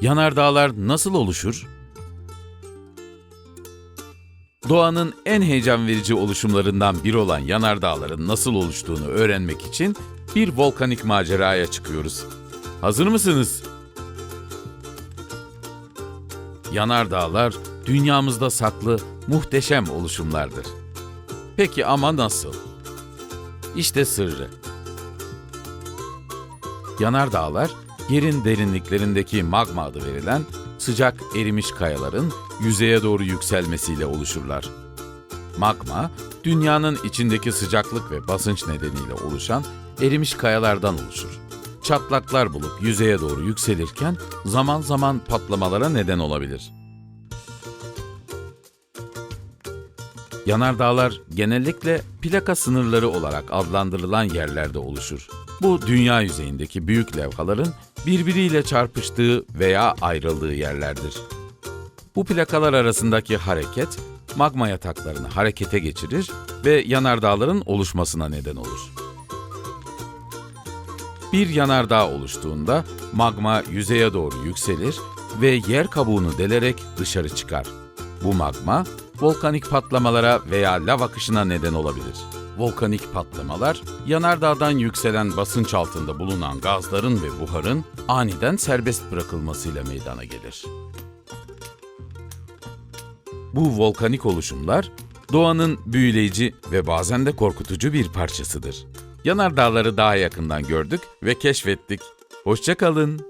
Yanardağlar nasıl oluşur? Doğanın en heyecan verici oluşumlarından biri olan yanardağların nasıl oluştuğunu öğrenmek için bir volkanik maceraya çıkıyoruz. Hazır mısınız? Yanardağlar dünyamızda saklı muhteşem oluşumlardır. Peki ama nasıl? İşte sırrı. Yanardağlar, yerin derinliklerindeki magma adı verilen sıcak erimiş kayaların yüzeye doğru yükselmesiyle oluşurlar. Magma, dünyanın içindeki sıcaklık ve basınç nedeniyle oluşan erimiş kayalardan oluşur. Çatlaklar bulup yüzeye doğru yükselirken zaman zaman patlamalara neden olabilir. Yanardağlar genellikle plaka sınırları olarak adlandırılan yerlerde oluşur. Bu dünya yüzeyindeki büyük levhaların birbiriyle çarpıştığı veya ayrıldığı yerlerdir. Bu plakalar arasındaki hareket magma yataklarını harekete geçirir ve yanardağların oluşmasına neden olur. Bir yanardağ oluştuğunda magma yüzeye doğru yükselir ve yer kabuğunu delerek dışarı çıkar. Bu magma volkanik patlamalara veya lav akışına neden olabilir. Volkanik patlamalar, yanardağdan yükselen basınç altında bulunan gazların ve buharın aniden serbest bırakılmasıyla meydana gelir. Bu volkanik oluşumlar doğanın büyüleyici ve bazen de korkutucu bir parçasıdır. Yanardağları daha yakından gördük ve keşfettik. Hoşça kalın.